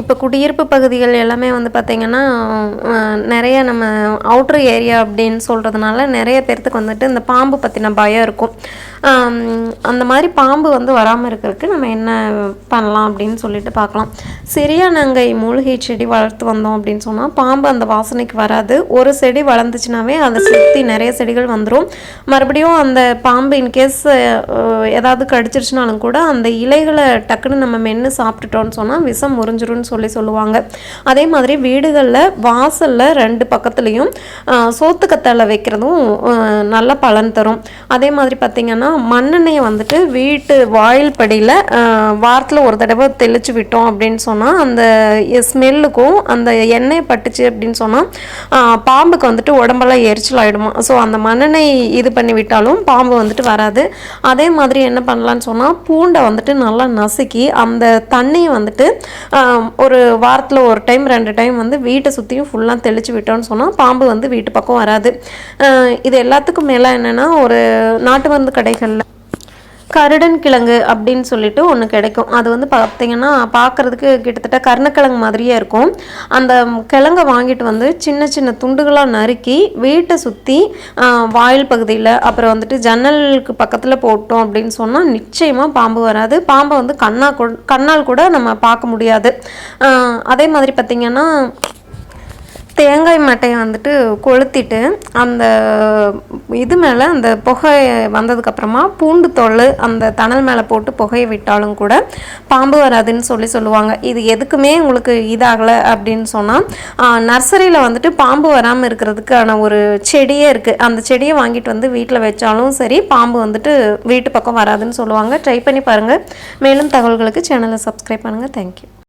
இப்போ குடியிருப்பு பகுதிகள் எல்லாமே வந்து பார்த்திங்கன்னா நிறைய நம்ம அவுட்ரு ஏரியா அப்படின்னு சொல்கிறதுனால நிறைய பேர்த்துக்கு வந்துட்டு இந்த பாம்பு பற்றின பயம் இருக்கும். அந்த மாதிரி பாம்பு வந்து வராமல் இருக்கிறதுக்கு நம்ம என்ன பண்ணலாம் அப்படின்னு சொல்லிட்டு பார்க்கலாம். சரியா நாங்கள் மூலிகை செடி வளர்த்து வந்தோம் அப்படின்னு சொன்னால் பாம்பு அந்த வாசனைக்கு வராது. ஒரு செடி வளர்ந்துச்சுனாவே அதை சுற்றி நிறைய செடிகள் வந்துடும் மறுபடியும் அந்த பாம்பு இன்கேஸ் ஏதாவது கடிச்சிருச்சுனாலும் கூட அந்த இலைகளை டக்குன்னு நம்ம மென்று சாப்பிட்டுட்டோம்னு சொன்னால் விஷம் முறிஞ்சிரும்னு சொல்லி சொல்லுவாங்க. அதே மாதிரி வீடுகளில் வாசலில் ரெண்டு பக்கத்துலேயும் சோத்துக்கத்தலை வைக்கிறதும் நல்ல பலன் தரும். அதே மாதிரி பார்த்திங்கன்னா மண்ணெண்ணெயை வந்துட்டு வீட்டு வாயில் படியில் வாரத்தில் ஒரு தடவை தெளித்து விட்டோம் அப்படின்னு சொன்னால் அந்த ஸ்மெல்லுக்கும் அந்த எண்ணெய் பட்டுச்சு அப்படின்னு சொன்னால் பாம்புக்கு வந்துட்டு உடம்பெல்லாம் எரிச்சல் ஆகிடுமா ஸோ அந்த மண்ணெண்ணெய் இது பண்ணி விட்டாலும் பாம்பு வந்துட்டு வராது. அதே மாதிரி என்ன பண்ணலான்னு சொன்னால் பூண்டை வந்துட்டு நல்லா நசுக்கி அந்த தண்ணியை வந்துட்டு ஒரு வாரத்தில் ஒரு டைம் ரெண்டு டைம் வந்து வீட்டை சுற்றியும் ஃபுல்லாக தெளித்து விட்டோம்னு சொன்னால் பாம்பு வந்து வீட்டு பக்கம் வராது. இது எல்லாத்துக்கும் மேலே என்னென்னா ஒரு நாட்டு மருந்து கடைகளில் கருடன் கிழங்கு அப்படின்னு சொல்லிட்டு ஒன்று கிடைக்கும். அது வந்து பார்த்தீங்கன்னா பார்க்குறதுக்கு கிட்டத்தட்ட கருணக்கிழங்கு மாதிரியே இருக்கும். அந்த கிழங்கை வாங்கிட்டு வந்து சின்ன சின்ன துண்டுகளாக நறுக்கி வீட்டை சுற்றி வாயில் பகுதியில் அப்புறம் வந்துட்டு ஜன்னலுக்கு பக்கத்தில் போட்டோம் அப்படின்னு சொன்னால் நிச்சயமாக பாம்பு வராது. பாம்பை வந்து கண்ணா கண்ணால் கூட நம்ம பார்க்க முடியாது. அதே மாதிரி பார்த்திங்கன்னா தேங்காய் மட்டையை வந்துட்டு கொளுத்திட்டு அந்த இது மேலே அந்த புகை வந்ததுக்கப்புறமா பூண்டு தொல் அந்த தணல் மேலே போட்டு புகையை விட்டாலும் கூட பாம்பு வராதுன்னு சொல்லி சொல்லுவாங்க. இது எதுக்குமே உங்களுக்கு இதாகலை அப்படின்னு சொன்னால் நர்சரியில் வந்துட்டு பாம்பு வராமல் இருக்கிறதுக்கான ஒரு செடியே இருக்குது அந்த செடியை வாங்கிட்டு வந்து வீட்டில் வச்சாலும் சரி பாம்பு வந்துட்டு வீட்டு பக்கம் வராதுன்னு சொல்லுவாங்க. ட்ரை பண்ணி பாருங்கள் மேலும் தகவல்களுக்கு சேனலை சப்ஸ்கிரைப் பண்ணுங்கள் தேங்க்யூ